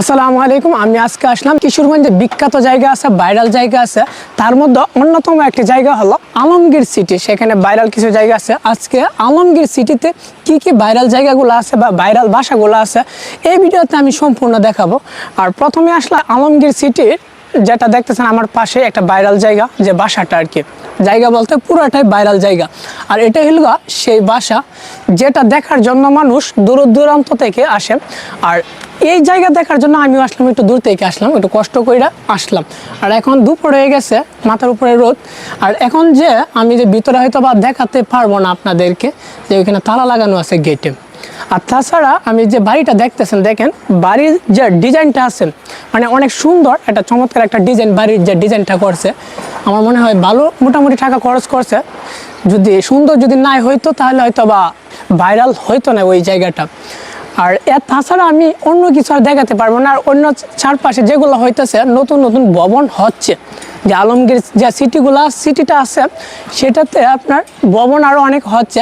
আসসালামু আলাইকুম, আমি আজকে আসলাম কিশোরগঞ্জে বিখ্যাত জায়গা আছে, ভাইরাল জায়গা আছে। তার মধ্যে অন্যতম একটি জায়গা হলো আলমগীর সিটি সেখানে ভাইরাল কিছু জায়গা আছে। আজকে আলমগীর সিটিতে কি কি ভাইরাল জায়গাগুলো আছে বা ভাইরাল ভাষাগুলো আছে, এই ভিডিওতে আমি সম্পূর্ণ দেখাবো। আর প্রথমে আসলে আলমগীর সিটির যেটা দেখতেছেন আমার পাশে একটা ভাইরাল জায়গা যে বাসাটা আর কি। জায়গা বলতে পুরোটাই ভাইরাল জায়গা। আর এটা গা সেই বাসা যেটা দেখার জন্য মানুষ দূর দূরান্ত থেকে আসে। আর এই জায়গা দেখার জন্য আমিও আসলাম, একটু দূর থেকে আসলাম, একটু কষ্ট করে আসলাম। আর এখন দুপুর হয়ে গেছে, মাথার উপরে রোদ। আর এখন যে আমি যে ভিতরে হয়তো বা দেখাতে পারব না আপনাদেরকে, যে ওইখানে তালা লাগানো আছে গেটে আর তাছাড়া আমি যে বাড়িটা দেখতেছেন, দেখেন বাড়ির যে ডিজাইনটা আছে মানে অনেক সুন্দর, একটা চমৎকার একটা ডিজাইন বাড়ির যে ডিজাইনটা করছে। আমার মনে হয় ভালো মোটামুটি টাকা খরচ করছে। যদি সুন্দর যদি নাই হইতো, তাহলে হয়তো বা ভাইরাল হইতো না ওই জায়গাটা। আর তাছাড়া আমি অন্য কিছু আর দেখাতে পারব না। আর অন্য চারপাশে যেগুলো হইতেছে, নতুন নতুন ভবন হচ্ছে। যে আলমগীর যে সিটিগুলো, সিটিটা আছে, সেটাতে আপনার ভবন আরও অনেক হচ্ছে।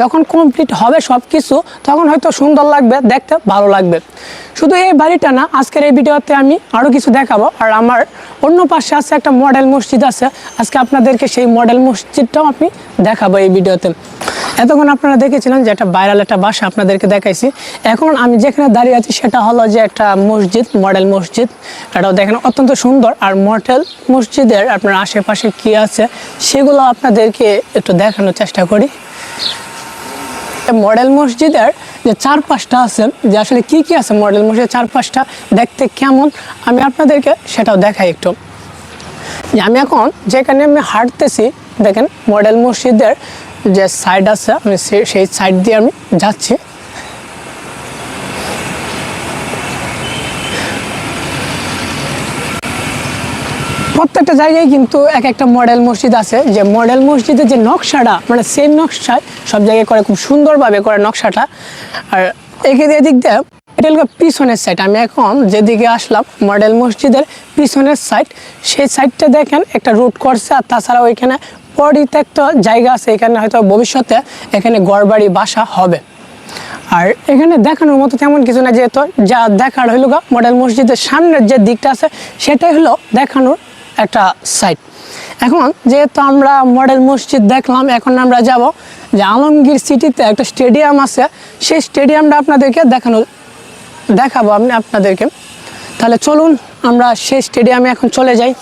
যখন কমপ্লিট হবে সব কিছু তখন হয়তো সুন্দর লাগবে, দেখতে ভালো লাগবে। শুধু এই বাড়িটা না, আজকের এই ভিডিওতে আমি আরও কিছু দেখাবো। আর আমার অন্য পাশে আছে একটা মডেল মসজিদ আছে। আজকে আপনাদেরকে সেই মডেল মসজিদটাও আমি দেখাবো এই ভিডিওতে। এতক্ষণ আপনারা দেখেছিলেন যে একটা ভাইরাল একটা বাসা আপনাদেরকে দেখাইছি। এখন আমি যেখানে দাঁড়িয়ে আছি সেটা হলো যে একটা মসজিদ মডেল মসজিদ। এটাও দেখেন অত্যন্ত সুন্দর। আর মডেল মসজিদের আপনার আশেপাশে কি আছে সেগুলো আপনাদেরকে একটু দেখানোর চেষ্টা করি। মডেল মসজিদের যে চারপাশটা আছে, যে আসলে কি কি আছে মডেল মসজিদের চারপাশটা দেখতে কেমন, আমি আপনাদেরকে সেটাও দেখাই একটু। আমি এখন যেখানে আমি হাঁটতেছি দেখেন মডেল মসজিদের যে সাইড আছে, আমি সেই সাইড দিয়ে আমি যাচ্ছি। প্রত্যেকটা জায়গায় কিন্তু এক একটা মডেল মসজিদ আছে। যে মডেল মসজিদের যে নকশাটা মানে সেম নকশায় সব জায়গায় করে, খুব সুন্দরভাবে করে নকশাটা। আর এখানে এদিক দিয়ে, এটা হলো পিছনের সাইড আমি এখন যেদিকে আসলাম মডেল মসজিদের পিছনের সাইড সেই সাইডটা দেখেন, একটা রুট করছে, আর তাছাড়া ওইখানে পরিত্যক্ত জায়গা আছে, এখানে হয়তো ভবিষ্যতে এখানে গড়বাড়ি বাসা হবে। আর এখানে দেখানোর মতো তেমন কিছু না, যেহেতু যা দেখার হইল গা, মডেল মসজিদের সামনের যে দিকটা আছে, সেটাই হলো দেখানোর একটা সাইট এখন যেহেতু আমরা মডেল মসজিদ দেখলাম, এখন আমরা যাব যে আলমগীর সিটিতে একটা স্টেডিয়াম আছে, সেই স্টেডিয়ামটা আপনাদেরকে দেখানো, দেখাবো আমি আপনাদেরকে। তাহলে চলুন, আমরা সেই স্টেডিয়ামে এখন চলে যাই।